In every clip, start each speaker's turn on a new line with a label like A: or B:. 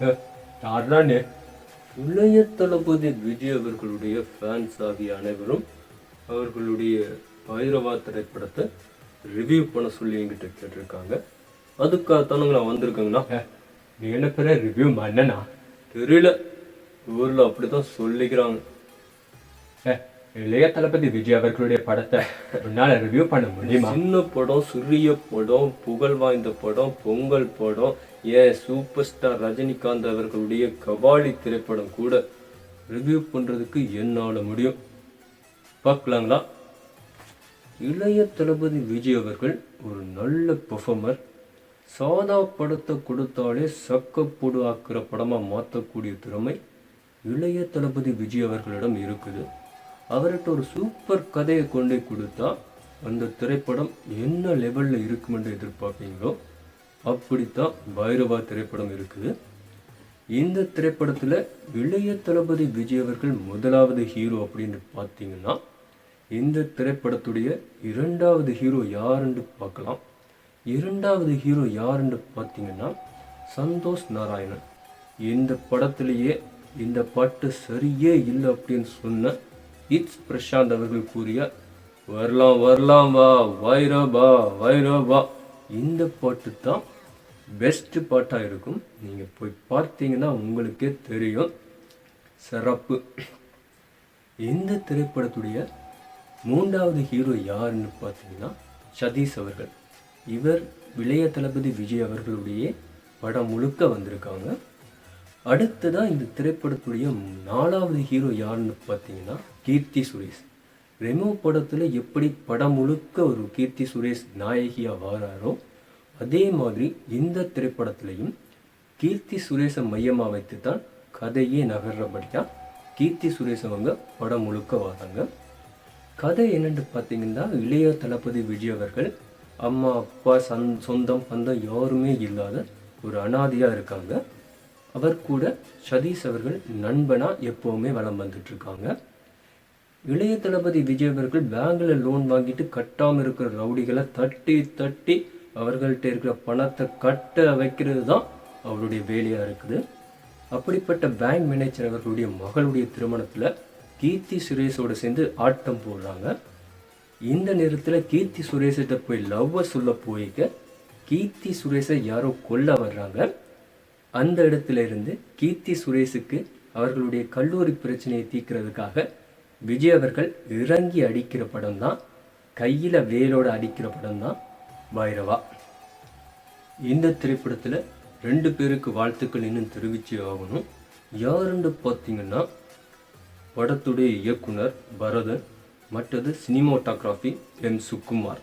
A: யாருடானே இளைய தளபதி விஜய் அவர்களுடைய ஃபேன்ஸ் ஆகிய அனைவரும் அவர்களுடைய பைரவா திரைப்படத்தை ரிவ்யூ பண்ண சொல்லி என்கிட்ட கேட்டிருக்காங்க. அதுக்காகத்தானுங்க நான் வந்திருக்கேங்கண்ணா நீ என்ன பேர ரிவ்யூ பண்ணனா தெரியல. ஊர்ல அப்படிதான் சொல்லிக்கிறாங்க. இளைய தளபதி விஜய் அவர்களுடைய படத்தை உன்னால ரிவ்யூ பண்ண முடியுமா? சின்ன படம் சிறிய படம் புகழ் வாய்ந்த படம் பொங்கல் படம் ஏன் சூப்பர் ஸ்டார் ரஜினிகாந்த் அவர்களுடைய கபாலி திரைப்படம் கூட ரிவ்யூ பண்ணுறதுக்கு என்னால் முடியும். பார்க்கலாங்களா? இளைய தளபதி விஜய் அவர்கள் ஒரு நல்ல பெர்ஃபார்மர் சாதா படத்தை கொடுத்தாலே சக்கப்போடு ஆக்கிற படமாக மாற்றக்கூடிய திறமை இளைய தளபதி விஜய் அவர்களிடம் இருக்குது. அவர்கிட்ட ஒரு சூப்பர் கதையை கொண்டு கொடுத்தா அந்த திரைப்படம் என்ன லெவலில் இருக்கும் என்று எதிர்பார்ப்பீங்களோ அப்படித்தான் பைரவா திரைப்படம் இருக்குது. இந்த திரைப்படத்தில் இளைய தளபதி விஜய் அவர்கள் முதலாவது ஹீரோ அப்படின்னு பார்த்தீங்கன்னா இந்த திரைப்படத்துடைய இரண்டாவது ஹீரோ யாருன்னு பார்க்கலாம். இரண்டாவது ஹீரோ யாருன்னு பார்த்தீங்கன்னா சந்தோஷ் நாராயணன். இந்த படத்திலேயே இந்த பாட்டு சரியே இல்லை அப்படின்னு சொன்ன இட்ஸ் பிரசாந்த் அவர்கள் கூறிய வரலாம் வரலாம் வா வைரபா வைரபா இந்த பாட்டு தான் பெஸ்ட்டு பாட்டாக இருக்கும். நீங்கள் போய் பார்த்தீங்கன்னா உங்களுக்கே தெரியும். சிறப்பு. இந்த திரைப்படத்துடைய மூன்றாவது ஹீரோ யாருன்னு பார்த்தீங்கன்னா சதீஷ் அவர்கள். இவர் இளைய தளபதி விஜய் அவர்களுடைய படம் முழுக்க வந்திருக்காங்க. அடுத்ததான் இந்த திரைப்படத்துடைய நாலாவது ஹீரோ யாருன்னு பார்த்தீங்கன்னா கீர்த்தி சுரேஷ். ரெமோ படத்தில் எப்படி படம் முழுக்க ஒரு கீர்த்தி சுரேஷ் நாயகியாக வாராரோ அதே மாதிரி இந்த திரைப்படத்திலையும் கீர்த்தி சுரேஷை மையமாக வைத்து தான் கதையே நகர்றபடியாக கீர்த்தி சுரேஷ் அவங்க படம் முழுக்க வராங்க. கதை என்னென்னு பார்த்தீங்கன்னா இளைய தளபதி விஜய் அவர்கள் அம்மா அப்பா சந் சொந்தம் பந்தம் யாருமே இல்லாத ஒரு அனாதையாக இருக்காங்க. அவர் கூட சதீஷ் அவர்கள் நண்பனாக எப்போவுமே வளம் வந்துட்டுருக்காங்க இளைய தளபதி விஜய் அவர்கள் பேங்கில் லோன் வாங்கிட்டு கட்டாமல் இருக்கிற ரவுடிகளை தட்டி தட்டி அவர்கள்ட்ட இருக்கிற பணத்தை கட்ட வைக்கிறது தான் அவருடைய வேலையாக இருக்குது. அப்படிப்பட்ட பேங்க் மேனேஜர் அவர்களுடைய மகளுடைய திருமணத்தில் கீர்த்தி சுரேஷோட சேர்ந்து ஆட்டம் போடுறாங்க. இந்த நேரத்தில் கீர்த்தி சுரேஷிட்ட போய் லவ்வை சொல்ல போய்க்க கீர்த்தி சுரேஷை யாரோ கொல்ல வர்றாங்க. அந்த இடத்துல இருந்து கீர்த்தி சுரேஷுக்கு அவர்களுடைய கல்லூரி பிரச்சனையை தீர்க்கிறதுக்காக விஜய் அவர்கள் இறங்கி அடிக்கிற படம் தான் கையில் வேலோடு அடிக்கிற படம் தான் பைரவா. இந்த திரைப்படத்தில் ரெண்டு பேருக்கு வாழ்த்துக்கள் இன்னும் தெரிவிச்சு ஆகணும். யாருன்னு பார்த்தீங்கன்னா படத்துடைய இயக்குனர் பரதன் மற்றது சினிமோட்டோகிராஃபி எம் சுக்குமார்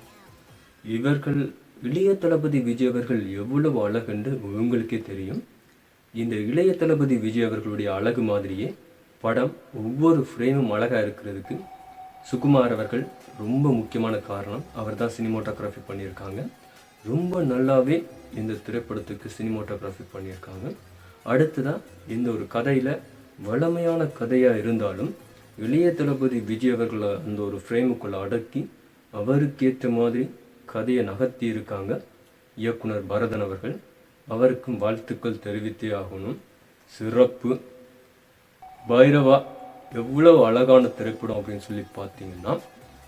A: இவர்கள் இளைய தளபதி விஜய் அவர்கள் எவ்வளவு அழகென்று உங்களுக்கே தெரியும். இந்த இளைய தளபதி விஜய் அவர்களுடைய அழகு மாதிரியே படம் ஒவ்வொரு ஃப்ரேமும் அழகாக இருக்கிறதுக்கு சுகுமார் அவர்கள் ரொம்ப முக்கியமான காரணம். அவர் தான் சினிமோட்டோகிராஃபி பண்ணியிருக்காங்க. ரொம்ப நல்லாவே இந்த திரைப்படத்துக்கு சினிமோட்டோகிராஃபி பண்ணியிருக்காங்க. அடுத்ததான் இந்த ஒரு கதையில் வளமையான கதையாக இருந்தாலும் இளைய தளபதி விஜய் அவர்களை அந்த ஒரு ஃப்ரேமுக்குள்ளே அடக்கி அவருக்கேற்ற மாதிரி கதையை நகர்த்தி இருக்காங்க இயக்குனர் பரதன் அவர்கள். அவருக்கும் வாழ்த்துக்கள் தெரிவித்தே ஆகணும். சிறப்பு. பைரவா எவ்வளவு அழகான திரைப்படம் அப்படின்னு சொல்லி பார்த்தீங்கன்னா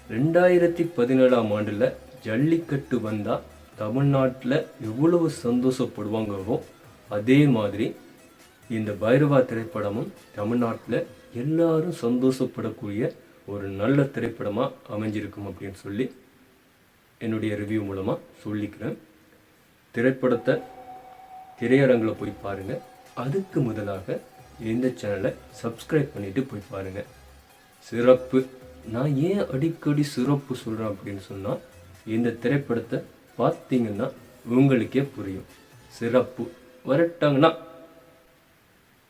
A: ரெண்டாயிரத்தி பதினேழாம் ஆண்டில் ஜல்லிக்கட்டு வந்தால் தமிழ்நாட்டில் எவ்வளவு சந்தோஷப்படுவாங்களோ அதே மாதிரி இந்த பைரவா திரைப்படமும் தமிழ்நாட்டில் எல்லாரும் சந்தோஷப்படக்கூடிய ஒரு நல்ல திரைப்படமாக அமைஞ்சிருக்கும் அப்படின்னு சொல்லி என்னுடைய ரிவ்யூ மூலமாக சொல்லிக்கிறேன். திரைப்படத்தை திரையரங்கில் போய் பாருங்கள் அதுக்கு முதலாக இந்த சேனலை சப்ஸ்கிரைப் பண்ணிவிட்டு போய் பாருங்கள் சிறப்பு. நான் ஏன் அடிக்கடி சிறப்பு சொல்கிறேன் அப்படின்னு சொன்னால் இந்த திரைப்படத்தை பார்த்தீங்கன்னா உங்களுக்கே புரியும். சிறப்பு. வரட்டாங்கன்னா